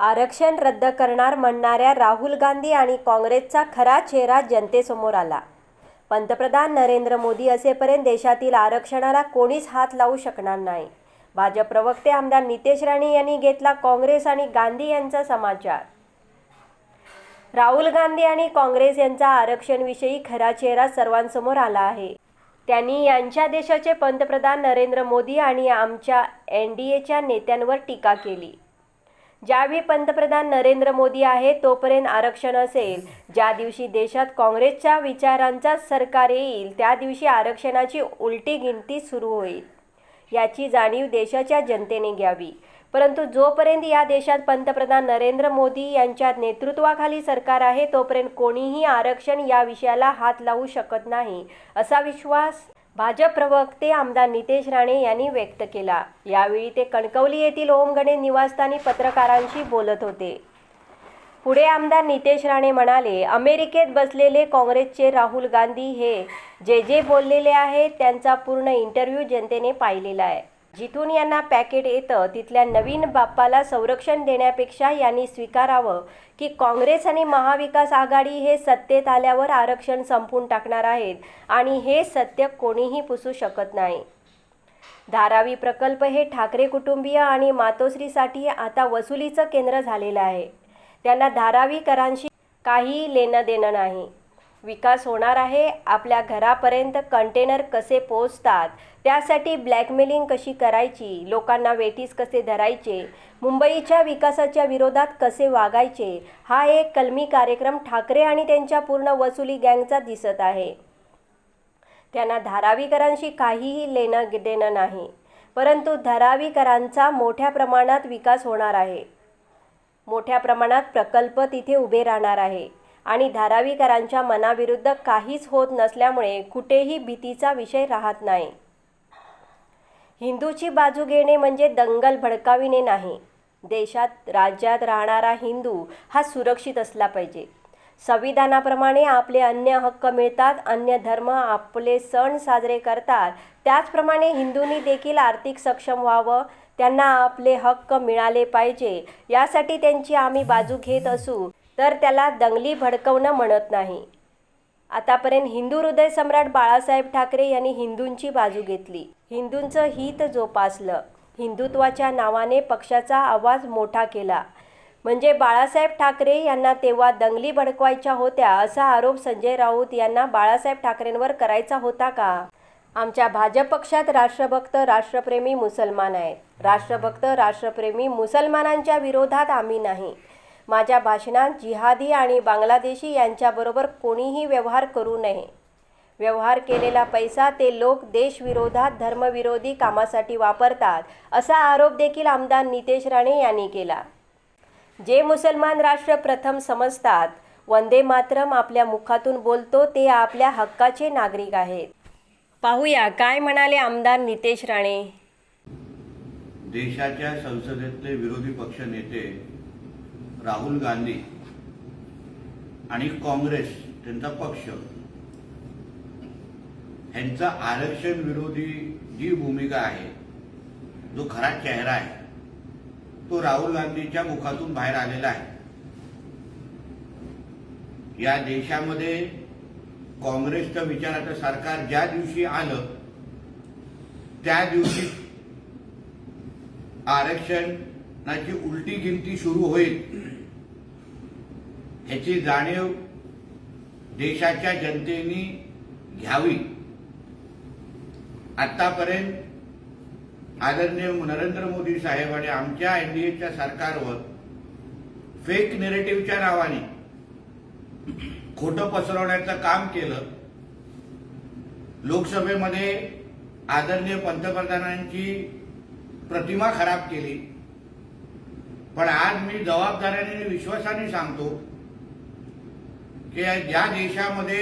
आरक्षण रद्द करणार म्हणणाऱ्या राहुल गांधी आणि काँग्रेसचा खरा चेहरा जनतेसमोर आला. पंतप्रधान नरेंद्र मोदी असेपर्यंत देशातील आरक्षणाला कोणीच हात लावू शकणार नाही. भाजप प्रवक्ते आमदार नितेश राणे यांनी घेतला काँग्रेस आणि गांधी यांचा समाचार. राहुल गांधी आणि काँग्रेस यांचा आरक्षणविषयी खरा चेहरा सर्वांसमोर आला आहे. त्यांनी यांच्या देशाचे पंतप्रधान नरेंद्र मोदी आणि आमच्या एन डी एच्या नेत्यांवर टीका केली. ज्यावेळी पंतप्रधान नरेंद्र मोदी आहे तोपर्यंत आरक्षण असेल. ज्या दिवशी देशात काँग्रेसच्या विचारांचा सरकार येईल त्या दिवशी आरक्षणाची उलटी गिनती सुरू होईल. याची जाणीव देशाच्या जनतेने घ्यावी. परंतु जोपर्यंत या देशात पंतप्रधान नरेंद्र मोदी यांच्या नेतृत्वाखाली सरकार आहे तोपर्यंत कोणीही आरक्षण या विषयाला हात लावू शकत नाही असा विश्वास भाजप प्रवक्ते आमदार नितेश राणे यांनी व्यक्त केला. यावेळी ते कणकवली येथील ओम गणेश निवासस्थानी पत्रकारांशी बोलत होते. पुढे आमदार नितेश राणे म्हणाले अमेरिकेत बसलेले काँग्रेसचे राहुल गांधी हे जे जे बोललेले आहेत त्यांचा पूर्ण इंटरव्ह्यू जनतेने पाहिलेला आहे. जिथून यांना पॅकेट येतं तिथल्या नवीन बाप्पाला संरक्षण देण्यापेक्षा यांनी स्वीकारावं की काँग्रेस आणि महाविकास आघाडी हे सत्तेत आल्यावर आरक्षण संपून टाकणार आहेत आणि हे सत्य कोणीही पुसू शकत नाही. धारावी प्रकल्प हे ठाकरे कुटुंबीय आणि मातोश्रीसाठी आता वसुलीचं केंद्र झालेलं आहे. त्यांना धारावीकरांशी काही लेणं देणं नाही. विकास होणार आहे. आपल्या घरापर्यंत कंटेनर कसे पोचतात त्यासाठी ब्लॅकमेलिंग कशी करायची लोकांना वेठीस कसे धरायचे मुंबईच्या विकासाच्या विरोधात कसे वागायचे हा एक कलमी कार्यक्रम ठाकरे आणि त्यांच्या पूर्ण वसुली गँगचा दिसत आहे. त्यांना धारावीकरांशी काहीही लेणं देणं नाही परंतु धारावीकरांचा मोठ्या प्रमाणात विकास होणार आहे. मोठ्या प्रमाणात प्रकल्प तिथे उभे राहणार आहे. आणि धारावीकरांच्या मनाविरुद्ध काहीच होत नसल्यामुळे कुठेही भीतीचा विषय राहत नाही. हिंदूची बाजू घेणे म्हणजे दंगल भडकाविणे नाही. देशात राज्यात राहणारा हिंदू हा सुरक्षित असला पाहिजे. संविधानाप्रमाणे आपले अन्य हक्क मिळतात अन्य धर्म आपले सण साजरे करतात. त्याचप्रमाणे हिंदूंनी देखील आर्थिक सक्षम व्हावं त्यांना आपले हक्क मिळाले पाहिजे. यासाठी त्यांची आम्ही बाजू घेत असू. तर त्याला दंगली भडकवणं म्हणत नाही. आतापर्यंत हिंदू हृदय सम्राट बाळासाहेब ठाकरे यांनी हिंदूंची बाजू घेतली. हिंदूंचं हित जोपासलं. हिंदुत्वाच्या नावाने पक्षाचा आवाज मोठा केला. म्हणजे बाळासाहेब ठाकरे यांना तेव्हा दंगली भडकवायच्या होत्या असा आरोप संजय राऊत यांना बाळासाहेब ठाकरेंवर करायचा होता का? आमच्या भाजप पक्षात राष्ट्रभक्त राष्ट्रप्रेमी मुसलमान आहेत. राष्ट्रभक्त राष्ट्रप्रेमी मुसलमानांच्या विरोधात आम्ही नाही. माझ्या भाषणात जिहादी आणि बांगलादेशी यांच्याबरोबर कोणीही व्यवहार करू नये. व्यवहार केलेला पैसा ते लोक देशविरोधात धर्मविरोधी कामासाठी वापरतात असा आरोप देखील आमदार नितेश राणे यांनी केला. जे मुसलमान राष्ट्र प्रथम समजतात वंदे मातरम आपल्या मुखातून बोलतो ते आपल्या हक्काचे नागरिक आहेत. पाहूया काय म्हणाले आमदार नितेश राणे. देशाच्या संसदेतले विरोधी पक्ष नेते राहुल गांधी आणि काँग्रेस त्यांचा पक्ष ह्यांचा आरक्षण विरोधी जी भूमिका आहे जो खरा चेहरा आहे तो राहुल गांधीच्या मुखातून बाहेर आलेला आहे. या देशामध्ये काँग्रेसचं विचाराचं सरकार ज्या दिवशी आलं त्या दिवशी आरक्षणाची उलटी गिनती सुरू होईल. ह्याची जाणीव देशाच्या जनतेने घ्यावी. आतापर्यंत आदरणीय नरेंद्र मोदी साहेब आणि आमच्या एनडीएच्या सरकारवर फेक नेरेटिव्हच्या नावाने खोटं पसरवण्याचं काम केलं. लोकसभेमध्ये आदरणीय पंतप्रधानांची प्रतिमा खराब केली. पण आज मी जबाबदाऱ्याने आणि विश्वासाने सांगतो की या देशामध्ये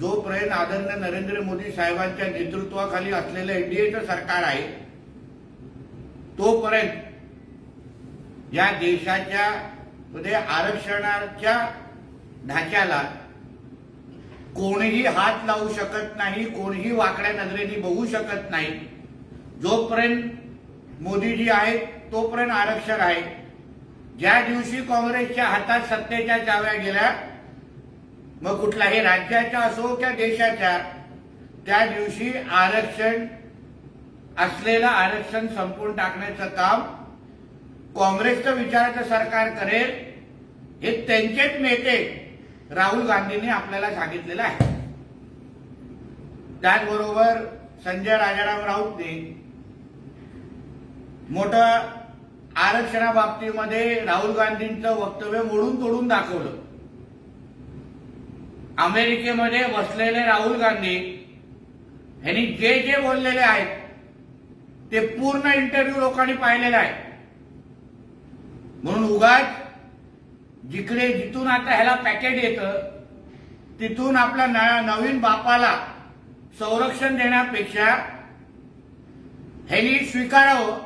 जोपर्यंत आदरणीय नरेंद्र मोदी साहेबांच्या नेतृत्वाखाली असलेलं एनडीएचं सरकार आहे तोपर्यंत या देशाच्या मध्ये आरक्षणाच्या ढाच्याला कोणीही हात लावू शकत नाही कोणीही वाकड्या नजरेने बघू शकत नाही. जोपर्यंत मोदीजी आहेत तोपर्यंत आरक्षण आहे. ज्या दिवशी काँग्रेसच्या हातात सत्तेच्या चाव्या गेल्या मग कुठल्याही राज्याच्या असो किंवा देशाच्या त्या दिवशी आरक्षण असलेलं आरक्षण संपवून टाकण्याचं काम काँग्रेसचं विचाराचं सरकार करेल हे त्यांचेच नेते राहुल गांधींनी आपल्याला सांगितलेलं आहे. त्याचबरोबर संजय राजाराम राऊतने मोठं आरक्षणाबाबतीमध्ये राहुल गांधींचं वक्तव्य मोडून तोडून दाखवलं. अमेरिकेमध्ये बसलेले राहुल गांधी यांनी जे जे बोललेले आहेत ते पूर्ण इंटरव्ह्यू लोकांनी पाहिलेला आहे म्हणून उगाच जिकडे जिथून आता ह्याला पॅकेट येतं तिथून आपल्या नवीन बापाला संरक्षण देण्यापेक्षा ह्यांनी स्वीकारावं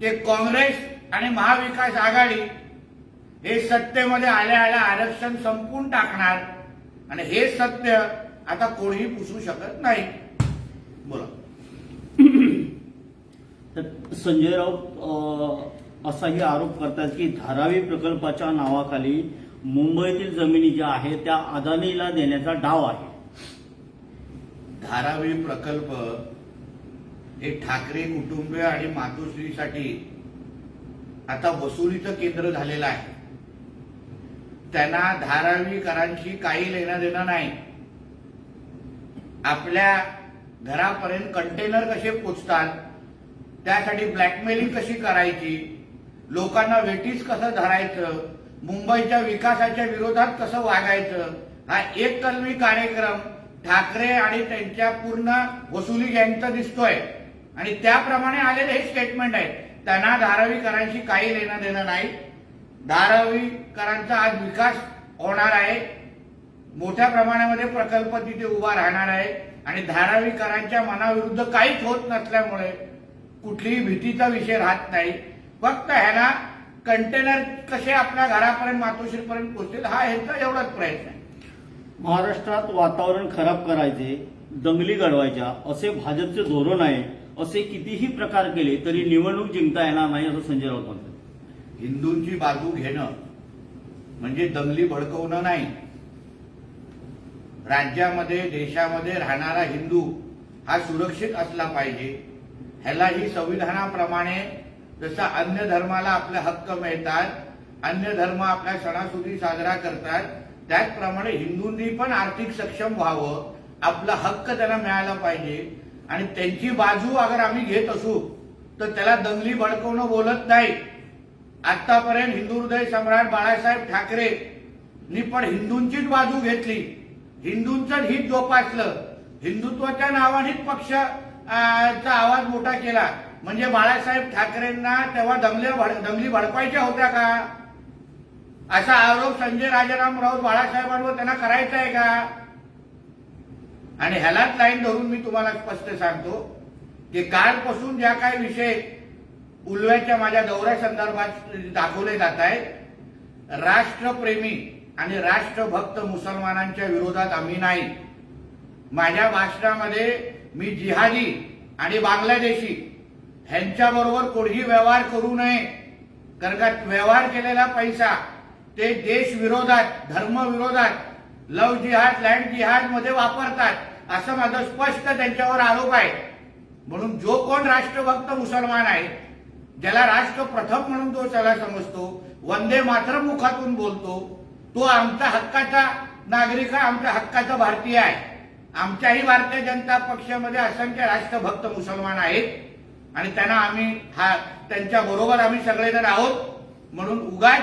ते काँग्रेस आणि महाविकास आघाडी हे सत्तेमध्ये आल्या आल्या आरक्षण संपून टाकणार. आणि हे सत्य आता कोणीही पुसू शकत नाही. बोला. तर संजय राऊत असाही आरोप करतात की धारावी प्रकल्पाच्या नावाखाली मुंबईतील जमिनी ज्या आहेत त्या अदानीला देण्याचा डाव आहे. धारावी प्रकल्प हे ठाकरे कुटुंबीय आणि मातोश्रीसाठी आता वसुलीचं केंद्र झालेलं आहे. त्यांना धारावीकरांशी काही लेणं देणं नाही. आपल्या घरापर्यंत कंटेनर कसे पोचतात त्यासाठी ब्लॅकमेलिंग कशी करायची लोकांना वेटीस कसं धरायचं मुंबईच्या विकासाच्या विरोधात कसं वागायचं हा एक कलमी कार्यक्रम ठाकरे आणि त्यांच्या पूर्ण वसुली गँगचा दिसतोय. आणि त्याप्रमाणे आलेले हे स्टेटमेंट आहे त्यांना धारावीकरांशी काही लेणं देणं नाही. धारावीकरांचा आज विकास होणार आहे. मोठ्या प्रमाणामध्ये प्रकल्प तिथे उभा राहणार आहे. आणि धारावीकरांच्या मनाविरुद्ध काहीच होत नसल्यामुळे कुठलीही भीतीचा विषय राहत नाही. फक्त ह्याला कंटेनर कसे आपल्या घरापर्यंत मातोश्रीपर्यंत पोहोचतील हा ह्याचा एवढाच प्रयत्न आहे. महाराष्ट्रात वातावरण खराब करायचे दंगली घडवायच्या असे भाजपचे धोरण आहे असे कितीही प्रकार केले तरी निवडणूक जिंकता येणार नाही असं संजय राऊत म्हणतात. हिंदूंची बाजू घेणं म्हणजे दंगली भडकवणं नाही. राज्यामध्ये देशामध्ये राहणारा हिंदू हा सुरक्षित असला पाहिजे. ह्यालाही संविधानाप्रमाणे जसं अन्य धर्माला आपले हक्क मिळतात अन्य धर्म आपल्या सणासुदी साजरा करतात त्याचप्रमाणे हिंदूंनी पण आर्थिक सक्षम व्हावं आपला हक्क त्यांना मिळाला पाहिजे. आणि त्यांची बाजू अगर आम्ही घेत असू तर त्याला दंगली भडकवणं बोलत नाही आतापर्यंत हिंदू हृदय सम्राट बाळासाहेब ठाकरेनी पण हिंदूंचीच बाजू घेतली. हिंदूंचं हित जोपासलं. हिंदुत्वाच्या नावानेच पक्ष चा आवाज मोठा केला. म्हणजे बाळासाहेब ठाकरेंना तेव्हा दंगले भड- दंगली भडकवायच्या होत्या का? असा आरोप संजय राजाराम राऊत बाळासाहेबांवर त्यांना करायचा आहे का? आणि ह्यालाच लाईन धरून मी तुम्हाला स्पष्ट सांगतो की कालपासून ज्या काही विषय उलव्याच्या माझ्या दौऱ्यासंदर्भात दाखवले जात आहेत. राष्ट्रप्रेमी आणि राष्ट्रभक्त मुसलमानांच्या विरोधात आम्ही नाही. माझ्या भाषणामध्ये मी जिहादी आणि बांगलादेशी ह्यांच्याबरोबर कोणीही व्यवहार करू नये. कारण का व्यवहार केलेला पैसा ते देशविरोधात धर्मविरोधात लव जिहाद लँड जिहादमध्ये वापरतात असं माझं स्पष्ट त्यांच्यावर आरोप आहे. म्हणून जो कोण राष्ट्रभक्त मुसलमान आहे ज्याला राष्ट्र प्रथम म्हणून तो त्याला समजतो वंदे मात्र मुखातून बोलतो तो आमचा हक्काचा नागरिक आहे आमच्या हक्काचा भारतीय आहे. आमच्याही भारतीय जनता पक्षामध्ये असंख्य राष्ट्रभक्त मुसलमान आहेत. आणि त्यांना आम्ही हा त्यांच्या बरोबर आम्ही सगळेजण आहोत. म्हणून उगाच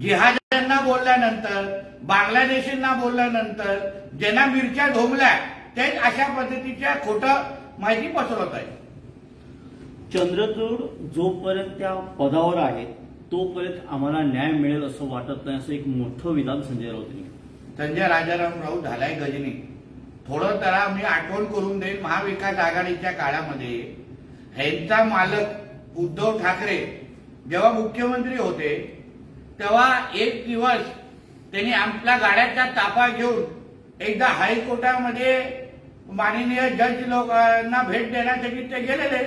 जिहाद्यांना बोलल्यानंतर बांगलादेशींना बोलल्यानंतर ज्यांना मिरच्या धोमल्या तेच अशा पद्धतीच्या खोटं माहिती पसरवत आहे चंद्रचूड जोपर्यंत त्या पदावर आहे तोपर्यंत आम्हाला न्याय मिळेल असं वाटत नाही असं एक मोठं विधान संजय राऊत संजय राजाराम राऊत झालाय गजनी. थोडं त्याला मी आठवण करून देईन महाविकास आघाडीच्या काळामध्ये. ह्यांचा मालक उद्धव ठाकरे जेव्हा मुख्यमंत्री होते तेव्हा एक दिवस त्यांनी आपल्या गाड्याचा ताफा घेऊन एकदा हायकोर्टामध्ये माननीय जज लोकांना भेट देण्यासाठी ते गेलेले.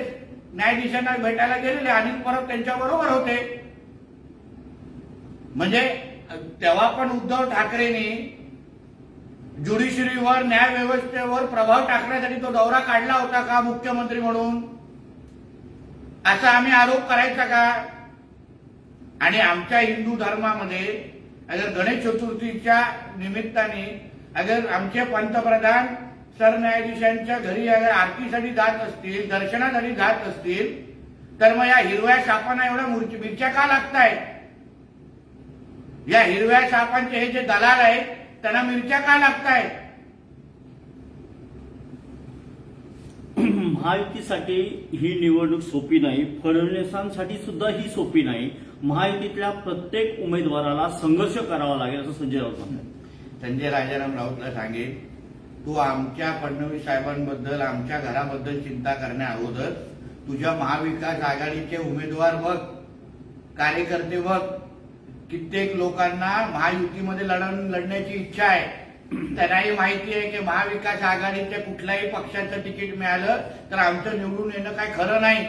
न्यायाधीशांना भेटायला गेलेले आणि परत त्यांच्या बरोबर होते. म्हणजे तेव्हा पण उद्धव ठाकरेंनी ज्युडिशरीवर न्याय व्यवस्थेवर प्रभाव टाकण्यासाठी तो दौरा काढला होता का मुख्यमंत्री म्हणून? असा आम्ही आरोप करायचा का? आणि आमच्या हिंदू धर्मामध्ये अगर गणेश चतुर्थीच्या निमित्ताने अगर आमचे पंतप्रधान सरन्यायाधीशांच्या घरी आरतीसाठी जात असतील दर्शनासाठी जात असतील तर मग या हिरव्या सापांना एवढ्या मिरच्या का लागतायत या हिरव्या सापांचे हे जे दलाल आहेत त्यांना मिरच्या का लागतायत महायुतीसाठी ही निवडणूक सोपी नाही फडणवीसांसाठी सुद्धा ही सोपी नाही. महायुतीतल्या प्रत्येक उमेदवाराला संघर्ष करावा लागेल असं संजय राऊत म्हणतात. संजय राजाराम राऊतला सांगेल तू आमच्या फडणवीस साहेबांबद्दल आमच्या घराबद्दल चिंता करण्या अगोदर तुझ्या महाविकास आघाडीचे उमेदवार बघ कार्यकर्ते बघ. कित्येक लोकांना महायुतीमध्ये लढण लढण्याची इच्छा आहे. त्यांनाही माहिती आहे की महाविकास आघाडीच्या कुठल्याही पक्षाचं तिकीट मिळालं तर आमचं निवडून येणं काय खरं नाही.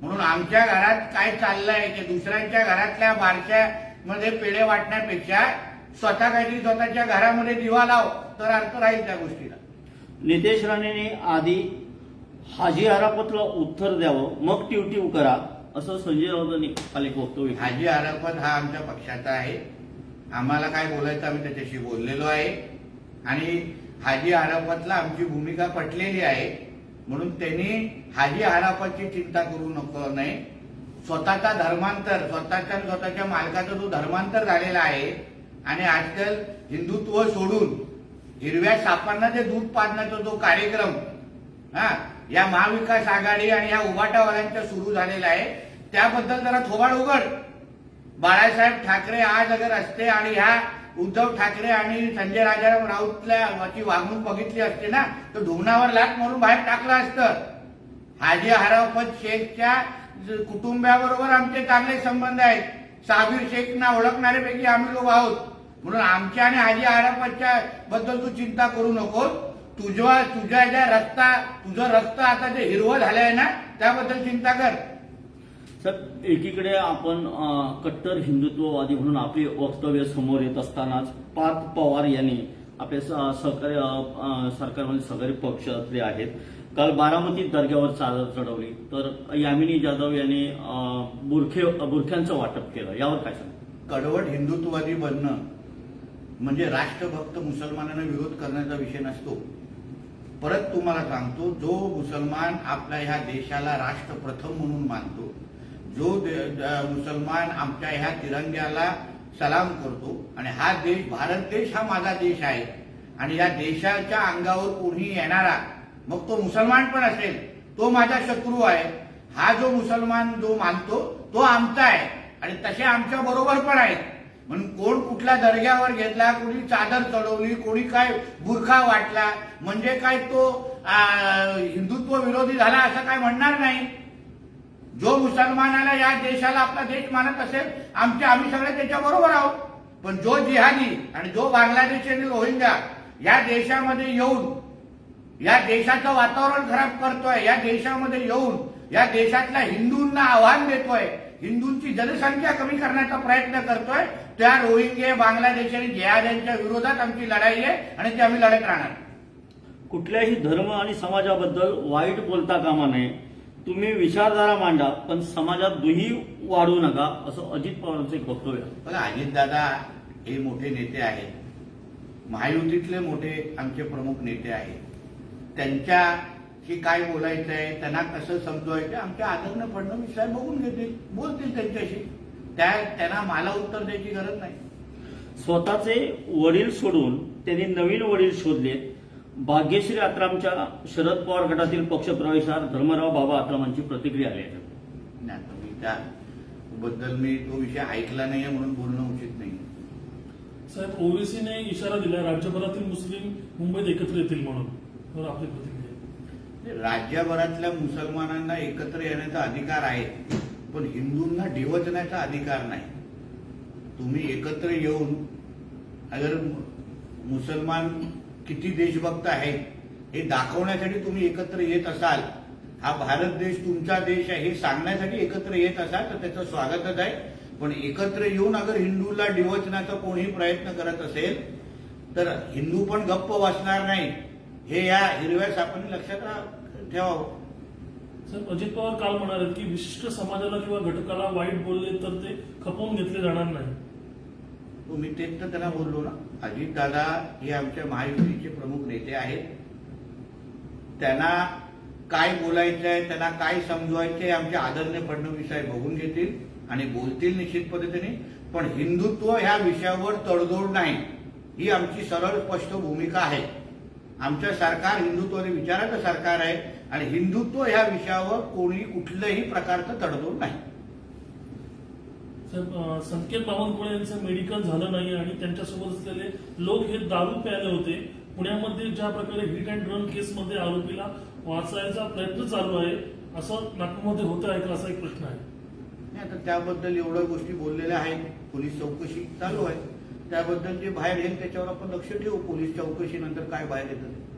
म्हणून आमच्या घरात काय चाललंय की दुसऱ्यांच्या घरातल्या बारशामध्ये पेढे वाटण्यापेक्षा स्वतः काहीतरी स्वतःच्या घरामध्ये दिवा लाव. तर अर्थ राहील त्या गोष्टीला. नितेश राणेने आधी हाजी आरापतला उत्तर द्यावं मग टिवटिव करा असं संजय राऊतांनी काल एक वक्तव्य केलं. हाजी आराफत हा आमच्या पक्षाचा आहे. आम्हाला काय बोलायचं आम्ही त्याच्याशी बोललेलो आहे. आणि हाजी आराफतला आमची भूमिका पटलेली आहे. म्हणून त्यांनी हाजी आराफतची चिंता करू नको नाही. स्वतःचा धर्मांतर स्वतःच्या आणि स्वतःच्या मालकाचा जो धर्मांतर झालेला आहे आणि आजकाल हिंदुत्व सोडून हिरव्या सापांना जे दूध पाजण्याचा जो कार्यक्रम हा या महाविकास आघाडी आणि या उभाटावाल्यांचा सुरू झालेला आहे त्याबद्दल जरा थोबाड उघड. बाळासाहेब ठाकरे आज अगर असते आणि ह्या उद्धव ठाकरे आणि संजय राजाराम राऊतल्या वागणूक बघितली असते ना तर धुवनावर लाट मारून बाहेर टाकलं असतं. हाजी हराफत शेखच्या कुटुंबाबरोबर आमचे चांगले संबंध आहेत. साबीर शेखना ओळखणाऱ्यापैकी आम्ही लोक आहोत. म्हणून आमच्या आणि हाजी हराफतच्या बद्दल तू चिंता करू नको तुझ्या तुझ्या ज्या रक्ता तुझं रक्त आता जे हिरवं झालंय ना त्याबद्दल चिंता कर. सर एकीकडे आपण कट्टर हिंदुत्ववादी म्हणून आपली वक्तव्य समोर येत असतानाच पार्थ पवार यांनी आपले सहकारी सरकारमध्ये सहकारी पक्षातले आहेत काल बारामती दर्ग्यावर चादर चढवली. तर यामिनी जाधव यांनी बुरखे बुरख्यांचं वाटप केलं. यावर काय सांग कडवट हिंदुत्ववादी बनणं. म्हणजे राष्ट्रभक्त मुसलमानांना विरोध करण्याचा विषय नसतो. परत तुम्हाला सांगतो जो मुसलमान आपल्या ह्या देशाला राष्ट्र प्रथम म्हणून मानतो जो दे- मुसलमान आमच्या ह्या तिरंग्याला सलाम करतो आणि हा देश भारत देश हा माझा देश आहे आणि या देशाच्या अंगावर कोणी येणारा मग तो मुसलमान पण असेल तो माझा शत्रू आहे. हा जो मुसलमान जो मानतो तो आमचा आहे आणि तसे आमच्या बरोबर पण आहेत. म्हणून कोण कुठल्या दर्ग्यावर घेतला कोणी चादर चढवली कोणी काय बुरखा वाटला म्हणजे काय तो हिंदुत्व विरोधी झाला असं काय म्हणणार नाही. जो मुसलमानाला या देशाला आपला देश मानत असेल आमचे आम्ही सगळे त्याच्या बरोबर आहोत. पण जो जिहादी आणि जो बांगलादेश आणि रोहिंग्या या देशामध्ये येऊन या देशाचं वातावरण खराब करतोय या देशामध्ये येऊन या देशातल्या हिंदूंना आव्हान देतोय हिंदूंची जनसंख्या कमी करण्याचा प्रयत्न करतोय. त्या रोहिंगे बांगलादेश आणि जिहाद्यांच्या विरोधात आमची लढाई आहे आणि ती आम्ही लढत राहणार. कुठल्याही धर्म आणि समाजाबद्दल वाईट बोलता कामा नये. तुम्ही विचारधारा मांडा पण समाजात दुही वाढवू नका असं अजित पवारांचं एक वक्तव्य. बघा अजितदादा हे मोठे नेते आहेत. महायुतीतले मोठे आमचे प्रमुख नेते आहेत. त्यांच्याशी काय बोलायचं आहे त्यांना कसं समजवायचं आमच्या आदरणीय फडणवीस साहेब बघून घेतील बोलतील त्यांच्याशी. त्या त्यांना मला उत्तर द्यायची गरज नाही. स्वतःचे वडील सोडून त्यांनी नवीन वडील शोधले. भाग्यश्री आत्रामच्या शरद पवार गटातील पक्षप्रवेशात धर्मराव बाबा आत्रामांची प्रतिक्रिया आली आहे. नाही आता मी त्याबद्दल मी तो विषय ऐकला नाहीये म्हणून बोलणं उचित नाही. साहेब ओवेसीने इशारा दिला राज्यभरातील मुस्लिम मुंबईत एकत्र येतील म्हणून. आपली प्रतिक्रिया. राज्यभरातल्या मुसलमानांना एकत्र येण्याचा अधिकार आहे पण हिंदूंना डिवचण्याचा अधिकार नाही. तुम्ही एकत्र येऊन अगर मु- मुसलमान किती देशभक्त आहेत हे दाखवण्यासाठी तुम्ही एकत्र येत असाल हा भारत देश तुमचा देश आहे हे सांगण्यासाठी एकत्र येत असाल तर त्याचं स्वागतच आहे. पण एकत्र येऊन अगर हिंदूला डिवचण्याचा कोणीही प्रयत्न करत असेल तर हिंदू पण गप्प वाचणार नाही हे या हिरव्या सापांनी लक्षात ठेवावं. साहेब अजित पवार काल म्हणाले की विशिष्ट समाजाला किंवा घटकाला वाईट बोलले तर ते खपवून घेतले जाणार नाही. तो मी तेच तर त्यांना बोललो ना. अजितदादा हे आमच्या महायुतीचे प्रमुख नेते आहेत. त्यांना काय बोलायचं आहे त्यांना काय समजवायचं आहे आमचे आदरणीय फडणवीस साहेब बघून घेतील आणि बोलतील निश्चित पद्धतीने. पण हिंदुत्व ह्या विषयावर तडजोड नाही. ही आमची सरळ स्पष्ट भूमिका आहे. आमचं सरकार हिंदुत्वाने विचाराचं सरकार आहे आणि हिंदुत्व ह्या विषयावर कोणी कुठल्याही प्रकारचं तडजोड नाही. संकेत बावनकुळे यांचं मेडिकल झालं नाही आणि त्यांच्यासोबत असलेले लोक हे दारू प्यायले होते. पुण्यामध्ये ज्या प्रकारे हिट अँड रन केसमध्ये आरोपीला वाचायचा प्रयत्न चालू आहे असं नागपूरमध्ये होतं आहे का? असा एक प्रश्न आहे. नाही आता त्याबद्दल एवढ्या गोष्टी बोललेल्या आहेत. पोलीस चौकशी चालू आहे. त्याबद्दल जे बाहेर येईल त्याच्यावर आपण लक्ष ठेवू पोलीस चौकशीनंतर काय बाहेर येतं ते.